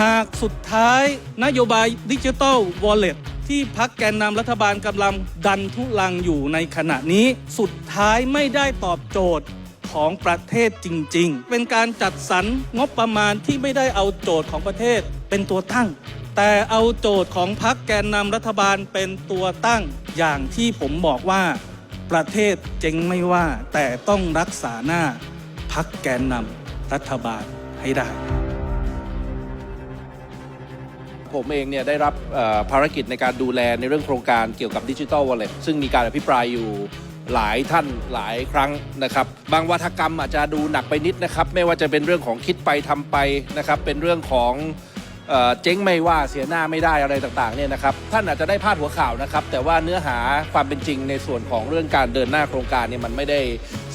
หากสุดท้ายนโยบายดิจิ t a ลวอลเล็ตที่พักแกนนำรัฐบาลกำลังดันทุลังอยู่ในขณะนี้ สุดท้ายไม่ได้ตอบโจทย์ของประเทศจริง ๆ เป็นการจัดสรรงบประมาณที่ไม่ได้เอาโจทย์ของประเทศเป็นตัวตั้ง แต่เอาโจทย์ของพักแกนนำรัฐบาลเป็นตัวตั้ง อย่างที่ผมบอกว่า ประเทศเจ๊งไม่ว่า แต่ต้องรักษาหน้าพักแกนนำรัฐบาลให้ได้ ผมเองเนี่ยได้รับภารกิจในการดูแลในเรื่องโครงการเกี่ยวกับดิจิ t a ลวอลเล็ตซึ่งมีการอภิปรายอยู่หลายท่านหลายครั้งนะครับ บางวัฒกรรมอาจจะดูหนักไปนิดนะครับ ไม่ว่าจะเป็นเรื่องของคิดไปทำไปนะครับ เป็นเรื่องของเออเจ๊งไม่ว่าเสียหน้าไม่ได้อะไรต่างๆเนี่ยนะครับท่านอาจจะได้พาดหัวข่าวนะครับ แต่ว่าเนื้อหาความเป็นจริงในส่วนของเรื่องการเดินหน้าโครงการเนี่ยมันไม่ได้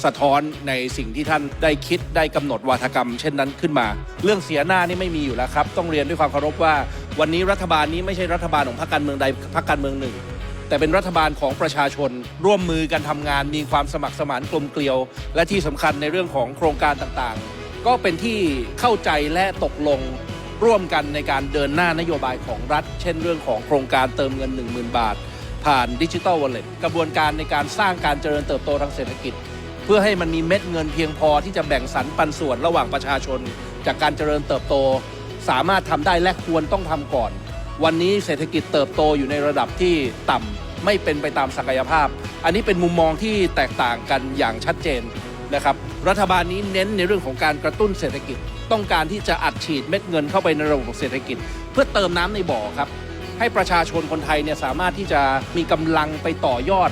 สะท้อนในสิ่งที่ท่านได้คิดได้กำหนดวาทกรรม เช่นนั้นขึ้นมา เรื่องเสียหน้านี่ไม่มีอยู่แล้วครับ ต้องเรียนด้วยความเคารพว่า วันนี้รัฐบาลนี้ไม่ใช่รัฐบาลของพรรคการเมืองใดพรรคการเมืองหนึ่ง แต่เป็นรัฐบาลของประชาชน ร่วมมือกันทำงาน มีความสมัครสมานกลมเกลียว และที่สำคัญในเรื่องของโครงการต่างๆ ก็เป็นที่เข้าใจและตกลงร่วมกันในการเดินหน้านโยบายของรัฐ เช่นเรื่องของโครงการเติมเงิน 10,000 บาท ผ่านดิจิ t a ลวอลเล็ตกระบวนการในการสร้างการเจริญเติบโตทางเศรษฐกิจ เพื่อให้มันมีเม็ดเงินเพียงพอที่จะแบ่งสรรปันส่วนระหว่างประชาชน จากการเจริญเติบโต สามารถทำได้และควรต้องทำก่อน วันนี้เศรษฐกิจเติบโตอยู่ในระดับที่ต่ำไม่เป็นไปตามศักยภาพ อันนี้เป็นมุมมองที่แตกต่างกันอย่างชัดเจนนะครับ รัฐบาลนี้เน้นในเรื่องของการกระตุ้นเศรษฐกิจ ต้องการที่จะอัดฉีดเม็ดเงินเข้าไปในระบบเศรษฐกิจ เพื่อเติมน้ำในบ่อครับ ให้ประชาชนคนไทยเนี่ยสามารถที่จะมีกำลังไปต่อยอด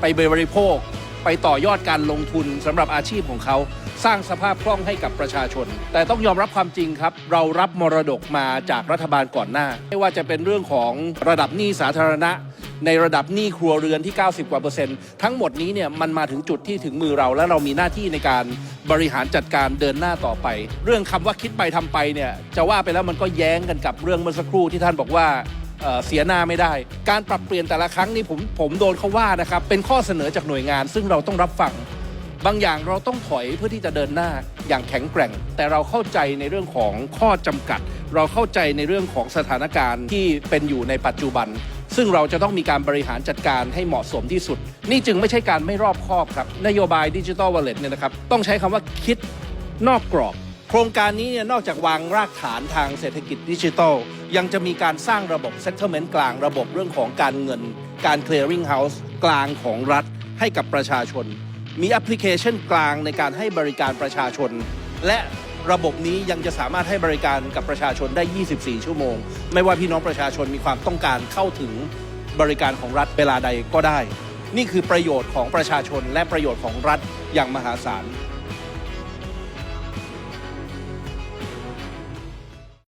ไปบริโภค ไปต่อยอดการลงทุนสำหรับอาชีพของเขา สร้างสภาพคล่องให้กับประชาชน แต่ต้องยอมรับความจริงครับ เรารับมรดกมาจากรัฐบาลก่อนหน้า ไม่ว่าจะเป็นเรื่องของระดับหนี้สาธารณะ ในระดับหนี้ครัวเรือนที่ 90 กว่าเปอร์เซ็นต์ทั้งหมดนี้เนี่ยมันมาถึงจุดที่ถึงมือเรา และเรามีหน้าที่ในการบริหารจัดการเดินหน้าต่อไป เรื่องคำว่าคิดไปทำไปเนี่ยจะว่าไปแล้วมันก็แย้งกันกับเรื่องเมื่อสักครู่ที่ท่านบอกว่า เสียหน้าไม่ได้ การปรับเปลี่ยนแต่ละครั้งนี่ผมผมโดนเขาว่านะครับเป็นข้อเสนอจากหน่วยงาน ซึ่งเราต้องรับฟังบางอย่างเราต้องถอยเพื่อที่จะเดินหน้าอย่างแข็งแกร่ง แต่เราเข้าใจในเรื่องของข้อจำกัด เราเข้าใจในเรื่องของสถานการณ์ที่เป็นอยู่ในปัจจุบัน ซึ่งเราจะต้องมีการบริหารจัดการให้เหมาะสมที่สุด นี่จึงไม่ใช่การไม่รอบคอบครับ นโยบายดิจิ t a ลวอลเล็ตเนี่ยนะครับ ต้องใช้คำว่าคิดนอกกรอบ ครงการนี้เนี่ยนอกจากวางรากฐานทางเศรษฐกิจดิจิทัล ยังจะมีการสร้างระบบ settlement กลางระบบเรื่องของการเงิน การ clearing house กลางของรัฐให้กับประชาชน มีแอปพลิเคชันกลางในการให้บริการประชาชน และระบบนี้ยังจะสามารถให้บริการกับประชาชนได้ 24 ชั่วโมง ไม่ว่าพี่น้องประชาชนมีความต้องการเข้าถึงบริการของรัฐเวลาใดก็ได้ นี่คือประโยชน์ของประชาชนและประโยชน์ของรัฐอย่างมหาศาล